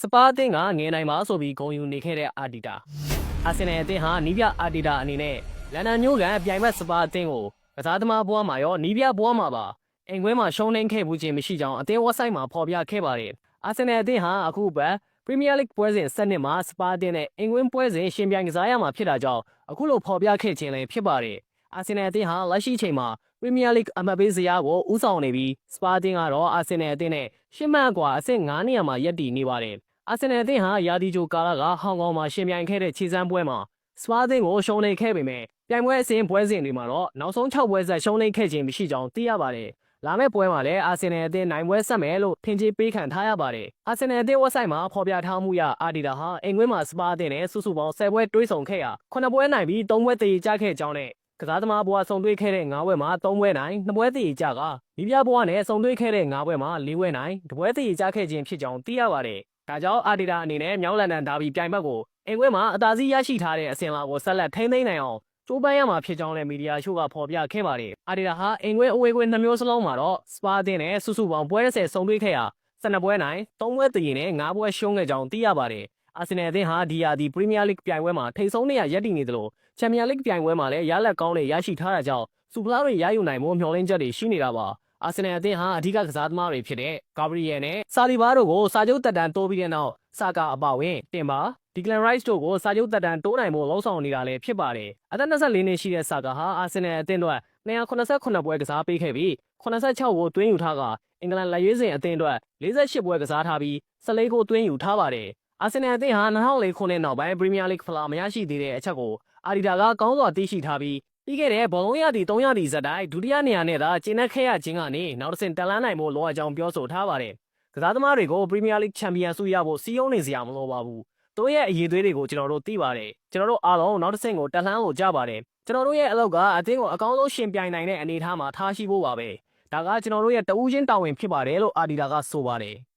စပါးအသင်းကငယ်နိုင်ပါဆိုပြီးဂုဏ်ယူနေခဲ့တဲ့အာဒီတာအာဆင်နယ်အသင်းဟာနီးပြအာဒီတာအနေနဲ့လန်ဒန်မြို့ကန်ပြိုင်ဘက်စပါးအသင်းကိုကစားသမားဘွားမှာရောနီးပြဘွားမှာပါအင်ကွင်းမှာရှုံးနှင်းခဲ့မှုချင်းမရှိကြောင်းအသင်းဝက်ဆိုက်မှာဖော်ပြခဲ့ပါတယ်အာဆင်နယ်အသင်းဟာအခုပတ်ပရီးမီးယားလိဂ်ပွဲစဉ်7နှစ်မှာစပါးအသင်းနဲ့အင်ကွင်းပွဲစဉ်ရှင်ပြိုင်ကစားရမှာဖြစ်တာကြောင့်အခုလိုဖော်ပြခဲ့ခြင်းလည်းဖြစ်ပါတယ်အာဆင်နယ်အသင်းဟာလက်ရှိချိန်မှာပရီးမီးယားလိဂ်အမတ်ပေးဇယားကိုဦးဆောင်နေပြီးစပါးအသင်းကတော့အာဆင်နယ်အသင်းနဲ့ရှစ်မှတ်အကွာအဆင့်9နေရာမှာရပ်တည်နေပါတယ် အာဆင်နယ်အသင်းဟာယာဒီဂျိုကာလာကဟောင်ကောင်မှာရှင်ပြိုင်ခဲ့တဲ့ခြေစမ်းပွဲမှာစပါးအသင်းကိုရှုံးနေခဲ့ပေမဲ့ပြိုင်ပွဲအစဉ်ပွဲစဉ်တွေမှာတော့နောက်ဆုံး6ပွဲဆက်ရှုံးနေခဲ့ခြင်းမရှိကြောင်းသိရပါတယ်လာမယ့်ပွဲမှာလည်းအာဆင်နယ်အသင်းနိုင်ပွဲဆက်မယ်လို့ထင်ကြေးပေးခံထားရပါတယ်အာဆင်နယ်အသင်းဝက်ဆိုက်မှာဖော်ပြထားမှုရအာဒီတာဟာအင်ကွင်းမှာစပါးအသင်းနဲ့စုစုပေါင်း10ပွဲတွေးဆောင်ခဲ့ရာ9ပွဲနိုင်ပြီး3ပွဲတည်ကြခဲ့ကြောင်းနဲ့ကစားသမားဘွားဆုံတွေ့ခဲ့တဲ့၅ဘွဲမှာ၃ဘွဲနိုင်၂ဘွဲတည်ကြကမိဖုရားဘွားနဲ့ဆုံတွေ့ခဲ့တဲ့၅ဘွဲမှာ၄ဘွဲနိုင်တဘွဲတည်ကြခဲ့ခြင်းဖြစ်ကြောင်းသိရပါတယ်။ ဒါကြောင့်အာဒီတာအနေနဲ့မြောင်းလန်ဒန်ဒါဘီပြိုင်ဘက်ကိုအင်ကွဲမှာအသာစီးရရှိထားတဲ့အစင်လာကိုဆက်လက်ထိန်းသိမ်းနိုင်အောင်ကျိုးပန်းရမှာဖြစ်ကြောင်းလည်းမီဒီယာရှိုးကဖော်ပြခဲ့ပါတယ်။အာဒီတာဟာအင်ကွဲအဝေးကွဲနှမျိုးစလုံးမှာတော့စပါတင်နဲ့စုစုပေါင်းပွဲ30ဆုံတွေ့ခဲ့ရာ12ပွဲနိုင်3ပွဲတည်နဲ့5ပွဲရှုံးခဲ့ကြောင်းသိရပါတယ်။အာဆင်နယ်အသင်းဟာဒီယာဒီပရီးမီးယားလိဂ်ပြိုင်ပွဲမှာထိပ်ဆုံးနေရရပ်တည်နေသလိုချန်ပီယံလိဂ်ပြိုင်ပွဲမှာလည်းရလက်ကောင်းတွေရရှိထားတာကြောင့်စူပလာတွေရယူနိုင်မှုမျှော်လင့်ချက်တွေရှိနေတာပါ အာဆင်နယ်အသင်းဟာအဓိကကစားသမားတွေဖြစ်တဲ့ဂါဘရီယယ်နဲ့ဆာလီဘာတို့ကိုစာချုပ်တက်တန်တိုးပြီးတဲ့နောက်ဆာကာအပါဝင်တင်ပါဒီကလန်ရိုက်စ်တို့ကိုစာချုပ်တက်တန်တိုးနိုင်ဖို့လှုံ့ဆော်နေတာလည်းဖြစ်ပါတယ်အသက်24နှစ်ရှိတဲ့ဆာကာဟာအာဆင်နယ်အသင်းအတွက်289ပွဲကစားပေးခဲ့ပြီး86ကိုတွင်းယူထားကအင်္ဂလန်လက်ရွေးစင်အသင်းအတွက်48ပွဲကစားထားပြီး14ကိုတွင်းယူထားပါတယ်အာဆင်နယ်အသင်းဟာ2004ခုနှစ်နောက်ပိုင်းပရီးမီးယားလိဂ်ဖလားမရရှိသေးတဲ့အချက်ကိုအာဒီတာကကောင်းစွာသိရှိထားပြီး ပြီးခဲ့တဲ့ဘောလုံးရသည့်3ရသည့်ဇက်တိုင်းဒုတိယနေရာနဲ့သာကျင်းနှက်ခဲ့ရခြင်းကနေနောက်တစ်ဆင့်တက်လန်းနိုင်ဖို့လိုအပ်ကြောင်းပြောဆိုထားပါတယ်။ကစားသမားတွေကိုပရီးမီးယားလိဂ်ချန်ပီယံဆုရဖို့စီးရုံးနေစရာမလိုပါဘူး။သူတို့ရဲ့အရေးသွေးတွေကိုကျွန်တော်တို့သိပါတယ်။ကျွန်တော်တို့အားလုံးနောက်တစ်ဆင့်ကိုတက်လှမ်းလို့ကြပါတယ်။ကျွန်တော်တို့ရဲ့အလုပ်ကအသင်းကိုအကောင်းဆုံးရှင်ပြိုင်နိုင်တဲ့အနေအထားမှာထားရှိဖို့ပါပဲ။ဒါကကျွန်တော်တို့ရဲ့တဦးချင်းတာဝန်ဖြစ်ပါတယ်လို့အာဒီတာကဆိုပါတယ်။